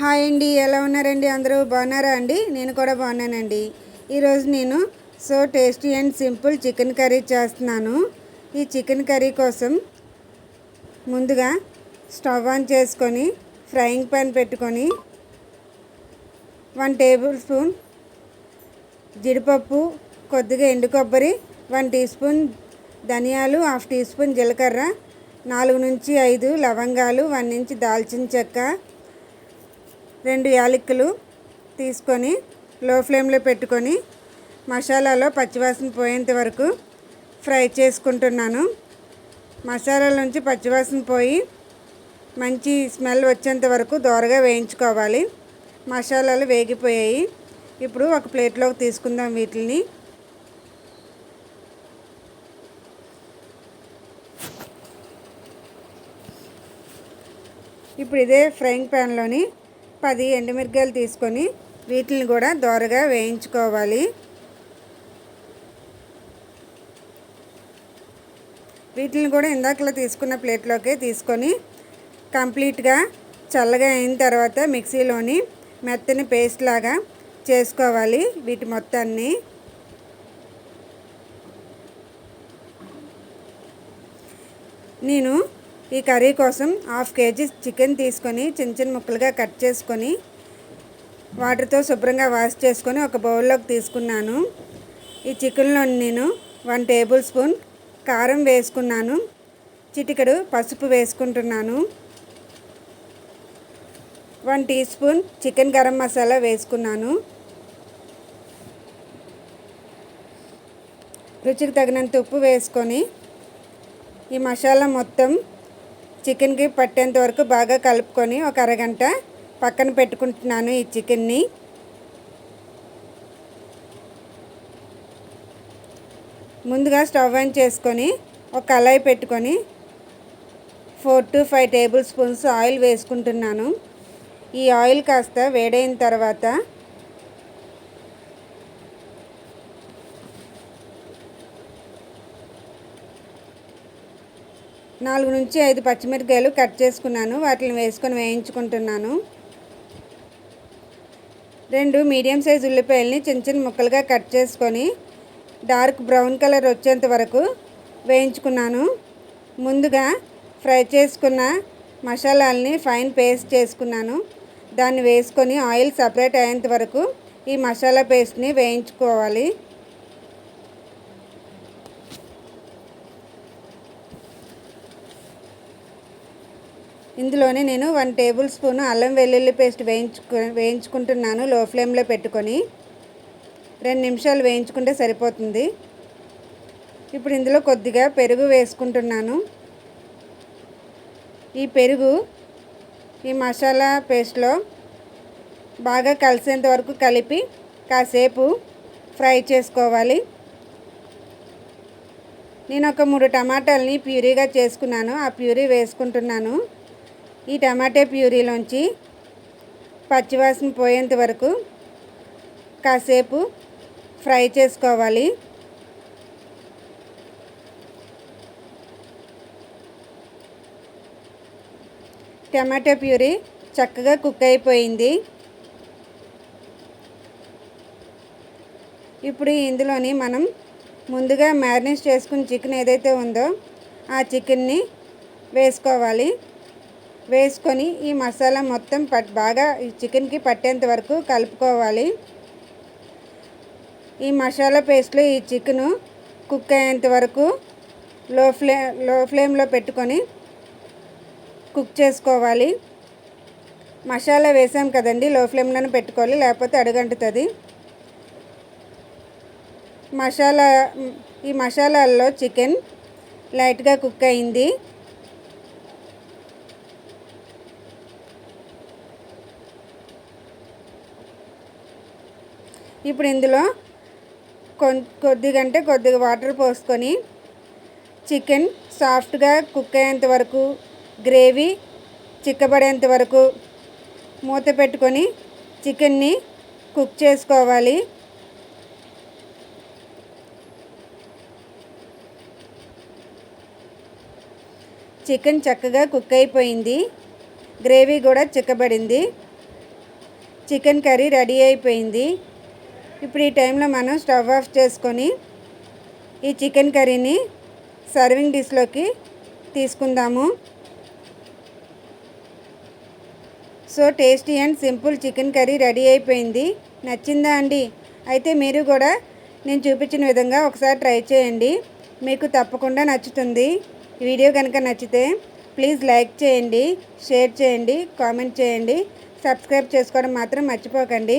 Hi అండి ఎలా ఉన్నారండి? అందరూ బాగున్నారా అండి? నేను కూడా బాగున్నానండి. ఈరోజు నేను so tasty and simple chicken curry చేస్తున్నాను. ఈ చికెన్ కర్రీ కోసం ముందుగా స్టవ్ ఆన్ చేసుకొని ఫ్రైయింగ్ పాన్ పెట్టుకొని వన్ టేబుల్ స్పూన్ జీడిపప్పు కొద్దిగా ఎండు కొబ్బరి వన్ టీ స్పూన్ ధనియాలు హాఫ్ టీ స్పూన్ జీలకర్ర నాలుగు నుంచి ఐదు లవంగాలు వన్ ఇంచ్ దాల్చిన చెక్క రెండు యాలక్కులు తీసుకొని లో ఫ్లేమ్లో పెట్టుకొని మసాలాలో పచ్చివాసన పోయేంత వరకు ఫ్రై చేసుకుంటున్నాను. మసాలాల నుంచి పచ్చివాసన పోయి మంచి స్మెల్ వచ్చేంత వరకు దోరగా వేయించుకోవాలి. మసాలాలు వేగిపోయాయి. ఇప్పుడు ఒక ప్లేట్లోకి తీసుకుందాం వీటిని ఇప్పుడు ఇదే ఫ్రైయింగ్ ప్యాన్లోని పది ఎండుమిరకాయలు తీసుకొని వీటిని కూడా దోరగా వేయించుకోవాలి. వీటిని కూడా ఇందాకలా తీసుకున్న ప్లేట్లోకే తీసుకొని కంప్లీట్గా చల్లగా అయిన తర్వాత మిక్సీలోని మెత్తని పేస్ట్ లాగా చేసుకోవాలి వీటి మొత్తాన్ని. నేను ఈ కర్రీ కోసం హాఫ్ కేజీ చికెన్ తీసుకొని చిన్న చిన్న ముక్కలుగా కట్ చేసుకొని వాటర్తో శుభ్రంగా వాష్ చేసుకొని ఒక బౌల్లోకి తీసుకున్నాను. ఈ చికెన్లో నేను వన్ టేబుల్ స్పూన్ కారం వేసుకున్నాను. చిటికెడు పసుపు వేసుకుంటున్నాను. One teaspoon chicken garam masala వేసుకున్నాను. రుచికి తగినంత ఉప్పు వేసుకొని ఈ మసాలా మొత్తం చికెన్కి పట్టేంత వరకు బాగా కలుపుకొని ఒక అరగంట పక్కన పెట్టుకుంటున్నాను ఈ చికెన్ని. ముందుగా స్టవ్ ఆన్ చేసుకొని ఒక కళాయి పెట్టుకొని four to five tablespoons oil వేసుకుంటున్నాను. ఈ ఆయిల్ కాస్త వేడైన తర్వాత నాలుగు నుంచి ఐదు పచ్చిమిరకాయలు కట్ చేసుకున్నాను. వాటిని వేసుకొని వేయించుకుంటున్నాను. రెండు మీడియం సైజ్ ఉల్లిపాయలని చిన్న చిన్న ముక్కలుగా కట్ చేసుకొని డార్క్ బ్రౌన్ కలర్ వచ్చేంత వరకు వేయించుకున్నాను. ముందుగా ఫ్రై చేసుకున్న మసాలాలని ఫైన్ పేస్ట్ చేసుకున్నాను. దాన్ని వేసుకొని ఆయిల్ సపరేట్ అయ్యేంత వరకు ఈ మసాలా పేస్ట్ని వేయించుకోవాలి. ఇందులోనే నేను వన్ టేబుల్ స్పూన్ అల్లం వెల్లుల్లి పేస్ట్ వేయించుకు వేయించుకుంటున్నాను లో ఫ్లేమ్లో పెట్టుకొని. రెండు నిమిషాలు వేయించుకుంటే సరిపోతుంది. ఇప్పుడు ఇందులో కొద్దిగా పెరుగు వేసుకుంటున్నాను. ఈ పెరుగు ఈ మసాలా పేస్ట్లో బాగా కలిసేంత వరకు కలిపి కాసేపు ఫ్రై చేసుకోవాలి. నేను ఒక మూడు టమాటాలని ప్యూరీగా చేసుకున్నాను. ఆ ప్యూరీ వేసుకుంటున్నాను. ఈ టమాటా ప్యూరీలోంచి పచ్చివాసన పోయేంత వరకు కాసేపు ఫ్రై చేసుకోవాలి. టమాటా ప్యూరీ చక్కగా కుక్ అయిపోయింది. ఇప్పుడు ఇందులోని మనం ముందుగా మ్యారినేట్ చేసుకున్న చికెన్ ఏదైతే ఉందో ఆ చికెన్ని వేసుకోవాలి. వేసుకొని ఈ మసాలా మొత్తం పట్ బాగా ఈ చికెన్కి పట్టేంత వరకు కలుపుకోవాలి. ఈ మసాలా పేస్ట్లో ఈ చికెను కుక్ అయ్యేంత వరకు లో ఫ్లే లో ఫ్లేమ్లో పెట్టుకొని కుక్ చేసుకోవాలి. మసాలా వేసాం కదండి లో ఫ్లేమ్లోనే పెట్టుకోవాలి లేకపోతే అడుగంటుతుంది. మసాలా ఈ మసాలాల్లో చికెన్ లైట్గా కుక్ అయింది. ఇప్పుడు ఇందులో కొద్దిగా అంటే కొద్దిగా వాటర్ పోసుకొని చికెన్ సాఫ్ట్గా కుక్ అయ్యేంత వరకు గ్రేవీ చిక్కబడేంత వరకు మూత పెట్టుకొని చికెన్ని కుక్ చేసుకోవాలి. చికెన్ చక్కగా కుక్ అయిపోయింది. గ్రేవీ కూడా చిక్కబడింది. చికెన్ కర్రీ రెడీ అయిపోయింది. ఇప్పుడు ఈ టైంలో మనం స్టవ్ ఆఫ్ చేసుకొని ఈ చికెన్ కర్రీని సర్వింగ్ డిష్లోకి తీసుకుందాము. So tasty and simple chicken curry ready అయిపోయింది. నచ్చిందా అండి? అయితే మీరు కూడా నేను చూపించిన విధంగా ఒకసారి ట్రై చేయండి. మీకు తప్పకుండా నచ్చుతుంది. వీడియో కనుక నచ్చితే ప్లీజ్ లైక్ చేయండి షేర్ చేయండి కామెంట్ చేయండి. సబ్స్క్రైబ్ చేసుకోవడం మాత్రం మర్చిపోకండి.